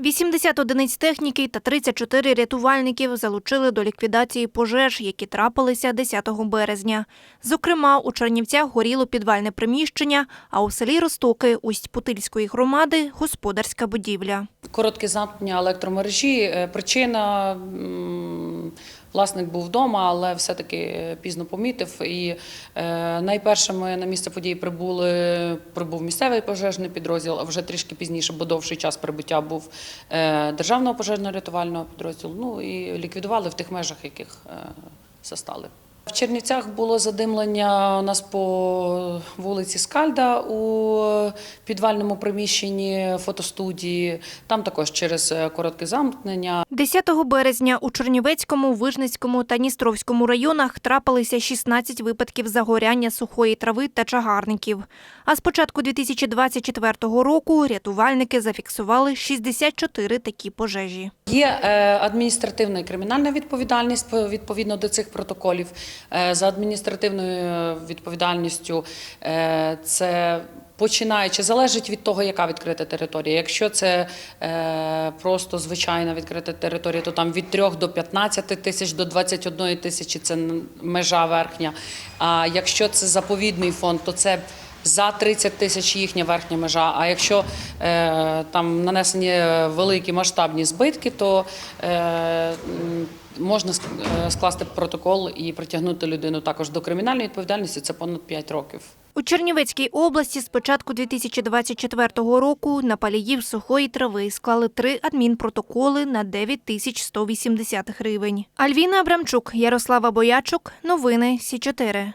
80 одиниць техніки та 34 рятувальників залучили до ліквідації пожеж, які трапилися 10 березня. Зокрема, у Чернівцях горіло підвальне приміщення, а у селі Ростоки Усть-Путильської громади господарська будівля. Коротке замкнення електромережі. Е, Причина власник був вдома, але все-таки пізно помітив. І е, найпершими на місце події прибули прибув місцевий пожежний підрозділ, а вже трішки пізніше, бо довший час прибуття був е, державного пожежно-рятувального підрозділу. Ну і ліквідували в тих межах, яких е, застали. В Чернівцях було задимлення у нас по вулиці Скальда у підвальному приміщенні фотостудії. Там також через е, коротке замкнення 10 березня у Чернівецькому, Вижницькому та Дністровському районах трапилися 16 випадків загоряння сухої трави та чагарників. А з початку 2024 року рятувальники зафіксували 64 такі пожежі. Є е, адміністративна і кримінальна відповідальність відповідно до цих протоколів. Е, За адміністративною відповідальністю е, це починаючи залежить від того, яка відкрита територія. Якщо це е, просто звичайна відкрита територія, то там від 3 до 15 тисяч до 21 тисячі це межа верхня. А якщо це заповідний фонд, то це за 30 тисяч їхня верхня межа. А якщо е, там нанесені великі масштабні збитки, то е, можна е, скласти протокол і притягнути людину також до кримінальної відповідальності. Це понад 5 років. У Чернівецькій області з початку 2024 року на паліїв сухої трави склали три адмінпротоколи на 9 тисяч 180 гривень. Альвіна Абрамчук, Ярослава Боячук. Новини Сі 4